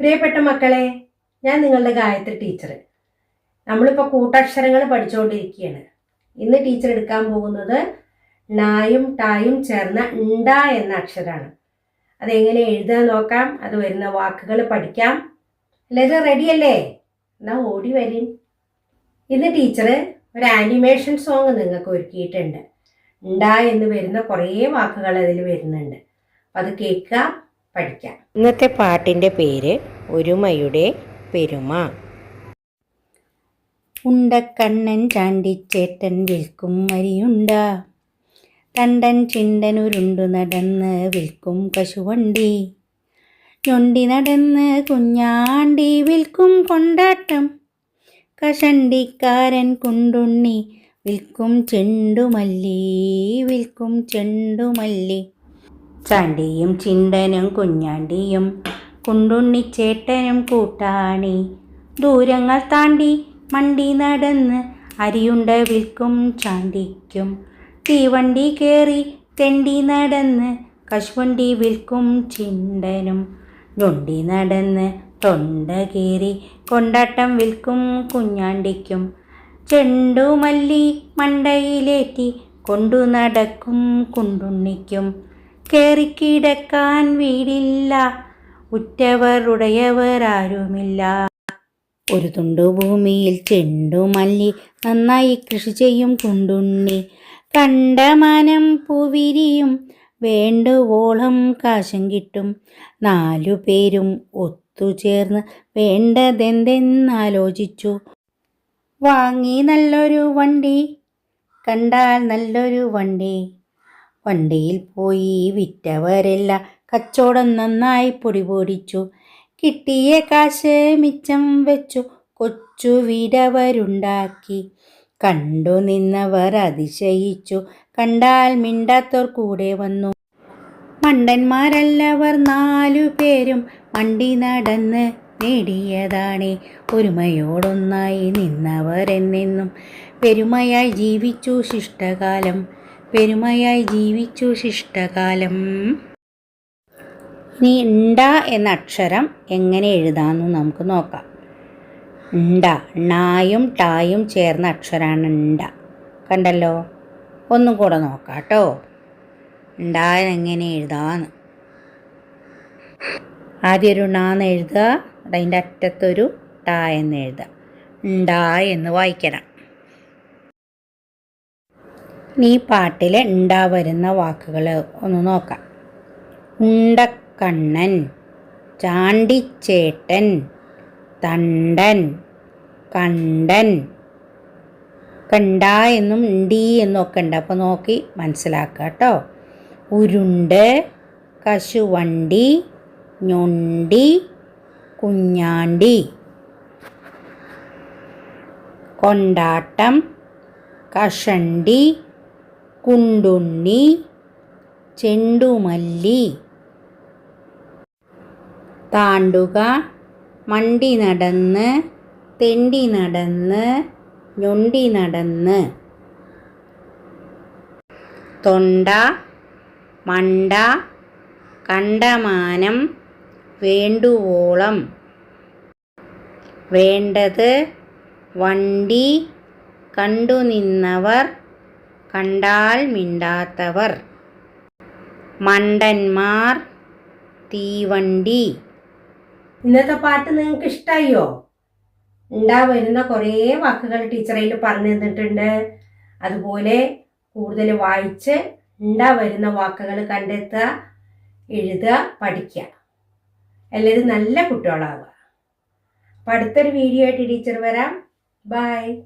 പ്രിയപ്പെട്ട മക്കളെ ഞാൻ നിങ്ങളുടെ ഗായത്രി ടീച്ചർ നമ്മളിപ്പോൾ കൂട്ടക്ഷരങ്ങൾ പഠിച്ചുകൊണ്ടിരിക്കുകയാണ് ഇന്ന് ടീച്ചർ എടുക്കാൻ പോകുന്നത് ണായും ടായും ചേർന്ന ണ്ട എന്ന അക്ഷരമാണ് അതെങ്ങനെ എഴുതാൻ നോക്കാം അത് വരുന്ന വാക്കുകൾ പഠിക്കാം. എല്ലാവരും റെഡിയല്ലേ? എന്നാ ഓടി വരും ഇന്ന് ടീച്ചർ ഒരു ആനിമേഷൻ സോങ് നിങ്ങൾക്ക് ഒരുക്കിയിട്ടുണ്ട്. ണ്ട എന്ന് വരുന്ന കുറേ വാക്കുകൾ അതിൽ വരുന്നുണ്ട്. അത് കേൾക്കുക പഠിക്കാം. ഇന്നത്തെ പാട്ടിന്റെ പേര് ഒരുമയുടെ പെരുമ. ഉണ്ടക്കണ്ണൻ ചാണ്ടിച്ചേട്ടൻ വിൽക്കും അരിയുണ്ട തണ്ടൻ ചിണ്ടൻ ഉരുണ്ടു നടന്ന് വിൽക്കും കശുവണ്ടി. ഞൊണ്ടി നടന്ന് കുഞ്ഞാണ്ടി വിൽക്കും കൊണ്ടാട്ടം. കഷണ്ടിക്കാരൻ കുണ്ടുണ്ണി വിൽക്കും ചെണ്ടുമല്ലി വിൽക്കും ചെണ്ടുമല്ലി. ചാണ്ടിയും ചിണ്ടനും കുഞ്ഞാണ്ടിയും കുണ്ടുണ്ണിച്ചേട്ടനും കൂട്ടാണി. ദൂരങ്ങൾ താണ്ടി മണ്ടി നടന്ന് അരിയുണ്ട വിൽക്കും ചാണ്ടിക്കും. തീവണ്ടി കയറി തെണ്ടി നടന്ന് കശുവണ്ടി വിൽക്കും ചിണ്ടനും. ഞൊണ്ടി നടന്ന് തൊണ്ട കീറി കൊണ്ടാട്ടം വിൽക്കും കുഞ്ഞാണ്ടിക്കും. ചെണ്ടുമല്ലി മണ്ടയിലേറ്റി കൊണ്ടു നടക്കും കുണ്ടുണ്ണിക്കും. കേറിക്കിടക്കാൻ വീടില്ല. ഉറ്റവർ ഉടയവർ ആരുമില്ല ഒരു തുണ്ടു ഭൂമിയിൽ ചെണ്ടുമല്ലി നന്നായി കൃഷി ചെയ്യും കുണ്ടുണ്ണി. കണ്ടമാനം പൂവിരിയും വേണ്ടുവോളം കാശം കിട്ടും. നാലു പേരും ഒത്തുചേർന്ന് വേണ്ടതെന്തെന്നാലോചിച്ചു. വാങ്ങി നല്ലൊരു വണ്ടി കണ്ടാൽ നല്ലൊരു വണ്ടി. വണ്ടിയിൽ പോയി വിറ്റവരെല്ലാം. കച്ചവടം നന്നായി പൊടിപൊടിച്ചു കിട്ടിയ കാശ് മിച്ചം വെച്ചു. കൊച്ചു വിടവരുണ്ടാക്കി. കണ്ടു നിന്നവർ അതിശയിച്ചു. കണ്ടാൽ മിണ്ടാത്തോർ കൂടെ വന്നു. മണ്ടന്മാരല്ലവർ നാലു പേരും മണ്ടി നടന്ന് നേടിയതാണേ. ഒരുമയോടൊന്നായി നിന്നവരെന്നെന്നും. പെരുമയായി ജീവിച്ചു ശിഷ്ടകാലം. പെരുമയായി ജീവിച്ചു ശിഷ്ടകാലം. ഇനി ണ്ട എന്ന അക്ഷരം എങ്ങനെ എഴുതാമെന്ന് നമുക്ക് നോക്കാം. ണ്ട ണായും ടായും ചേർന്ന അക്ഷരമാണ് ണ്ട കണ്ടല്ലോ? ഒന്നും കൂടെ നോക്കാം കേട്ടോ ണ്ടാൻ എങ്ങനെ എഴുതാന്ന്. ആദ്യം ഒരു ണാന്ന് എഴുതുക അതിന്റെ അറ്റത്തൊരു ട എന്ന് എഴുതുക. ണ്ട എന്ന് വായിക്കണം. ഈ പാട്ടിൽ ഉണ്ടാവരുന്ന വരുന്ന വാക്കുകൾ ഒന്ന് നോക്കാം. ഉണ്ടക്കണ്ണൻ ചാണ്ടിച്ചേട്ടൻ തണ്ടൻ കണ്ടൻ. കണ്ട എന്നും ഇണ്ടി എന്നും ഒക്കെ ഉണ്ട്. അപ്പോൾ നോക്കി മനസ്സിലാക്കുക കേട്ടോ. ഉരുണ്ട് കശുവണ്ടി ഞൊണ്ടി കുഞ്ഞാണ്ടി. കൊണ്ടാട്ടം കഷണ്ടി കുണ്ടുണ്ണി ചെണ്ടുമല്ലി താണ്ടുക മണ്ടി നടന്ന് തെണ്ടി നടന്ന് ഞൊണ്ടി നടന്ന്. തൊണ്ട മണ്ട കണ്ടമാനം വേണ്ടുവോളം. വേണ്ടത് വണ്ടി കണ്ടു നിന്നവർ കണ്ടാൽ മിണ്ടാത്തവർ. മണ്ടന്മാർ തീവണ്ടി. ഇന്നത്തെ പാട്ട് നിങ്ങൾക്ക് ഇഷ്ടമായോ ഉണ്ടാ വരുന്ന കുറേ വാക്കുകൾ ടീച്ചറയിൽ പറഞ്ഞു തന്നിട്ടുണ്ട്. അതുപോലെ കൂടുതൽ വായിച്ച് ഉണ്ടാ വരുന്ന വാക്കുകൾ കണ്ടെത്തുക എഴുതുക പഠിക്കുക. എല്ലാവരും നല്ല കുട്ടികളാവുക. അപ്പം അടുത്തൊരു വീഡിയോ ആയിട്ട് ടീച്ചർ വരാം. ബൈ